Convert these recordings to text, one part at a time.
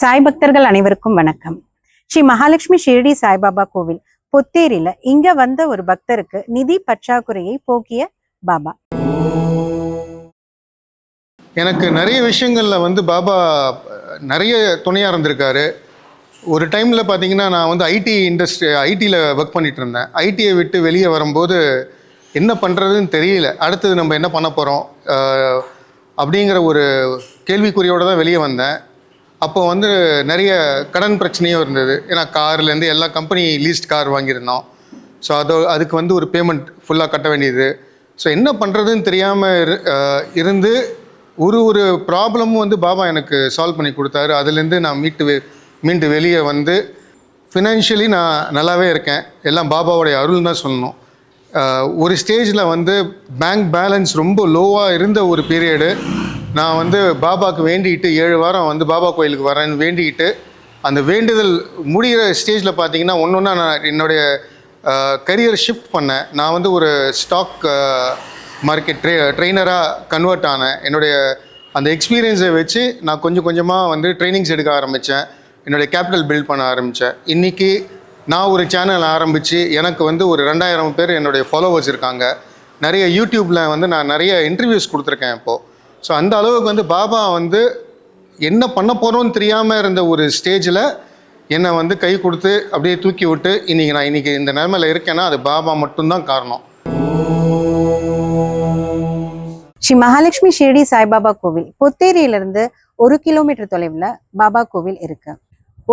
சாய் பக்தர்கள் அனைவருக்கும் வணக்கம். ஸ்ரீ மகாலட்சுமி ஷிரடி சாய்பாபா கோவில் பொத்தேரியில இங்க வந்த ஒரு பக்தருக்கு நிதி பற்றாக்குறையை போக்கிய பாபா. எனக்கு நிறைய விஷயங்களில் வந்து பாபா நிறைய துணையாக இருந்திருக்காரு. ஒரு டைமில் பார்த்தீங்கன்னா நான் வந்து ஐடி இண்டஸ்ட்ரி ஐடியில் ஒர்க் பண்ணிட்டு இருந்தேன். ஐடியை விட்டு வெளியே வரும்போது என்ன பண்ணுறதுன்னு தெரியல. அடுத்தது நம்ம என்ன பண்ண போகிறோம் அப்படிங்கிற ஒரு கேள்விக்குறியோடு தான் வெளியே வந்தேன். அப்போ வந்து நிறைய கடன் பிரச்சனையும் இருந்தது. ஏன்னா கார்லேருந்து எல்லா கம்பெனி லீஸ்ட் கார் வாங்கியிருந்தோம். ஸோ அது அதுக்கு வந்து ஒரு பேமெண்ட் ஃபுல்லாக கட்ட வேண்டியது. ஸோ என்ன பண்ணுறதுன்னு தெரியாமல் இரு இருந்து ஒரு ஒரு ப்ராப்ளமும் வந்து பாபா எனக்கு சால்வ் பண்ணி கொடுத்தாரு. அதுலேருந்து நான் மீட்டு வெ- மீண்டு வெளியே வந்து ஃபினான்ஷியலி நான் நல்லாவே இருக்கேன். எல்லாம் பாபாவோடைய அருள் தான் சொல்லணும். ஒரு ஸ்டேஜில் வந்து பேங்க் பேலன்ஸ் ரொம்ப லோவாக இருந்த ஒரு பீரியடு நான் வந்து பாபாவுக்கு வேண்டிக்கிட்டு ஏழு வாரம் வந்து பாபா கோயிலுக்கு வரேன்னு வேண்டிக்கிட்டு அந்த வேண்டுதல் முடிகிற ஸ்டேஜில் பார்த்தீங்கன்னா ஒன்று ஒன்றா நான் என்னுடைய கரியர் ஷிஃப்ட் பண்ணேன். நான் வந்து ஒரு ஸ்டாக் மார்க்கெட் ட்ரெ ட்ரெயினராக கன்வெர்ட் ஆனேன். என்னுடைய அந்த எக்ஸ்பீரியன்ஸை வச்சு நான் கொஞ்சம் கொஞ்சமாக வந்து ட்ரைனிங்ஸ் எடுக்க ஆரம்பித்தேன் என்னுடைய கேபிட்டல் பில்ட் பண்ண ஆரம்பித்தேன் இன்றைக்கி நான் ஒரு சேனல் ஆரம்பித்து எனக்கு வந்து ஒரு ரெண்டாயிரம் பேர் என்னுடைய ஃபாலோவர்ஸ் இருக்காங்க. நிறைய யூடியூப்பில் வந்து நான் நிறைய இன்டர்வியூஸ் கொடுத்துருக்கேன் இப்போது ஸோ அந்த அளவுக்கு வந்து பாபா வந்து என்ன பண்ண போகிறோன்னு தெரியாமல் இருந்த ஒரு ஸ்டேஜில் என்னை வந்து கை கொடுத்து அப்படியே தூக்கி விட்டு இன்றைக்கி நான் இன்றைக்கி இந்த நிலமையில் இருக்கேன்னா அது பாபா மட்டும்தான் காரணம். ஸ்ரீ மகாலட்சுமி ஷிரடி சாய்பாபா கோவில் பொத்தேரியிலிருந்து ஒரு கிலோமீட்டர் தொலைவில் பாபா கோவில் இருக்கு.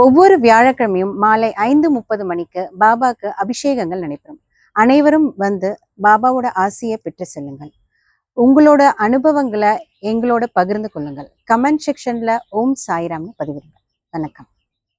ஒவ்வொரு வியாழக்கிழமையும் மாலை ஐந்து முப்பது மணிக்கு பாபாக்கு அபிஷேகங்கள் நடைபெறும். அனைவரும் வந்து பாபாவோட ஆசையை பெற்று செல்லுங்கள். உங்களோட அனுபவங்களை எங்களோட பகிர்ந்து கொள்ளுங்கள். கமெண்ட் செக்ஷன்ல ஓம் சாய்ராம்னு பதிவிடுங்க. வணக்கம்.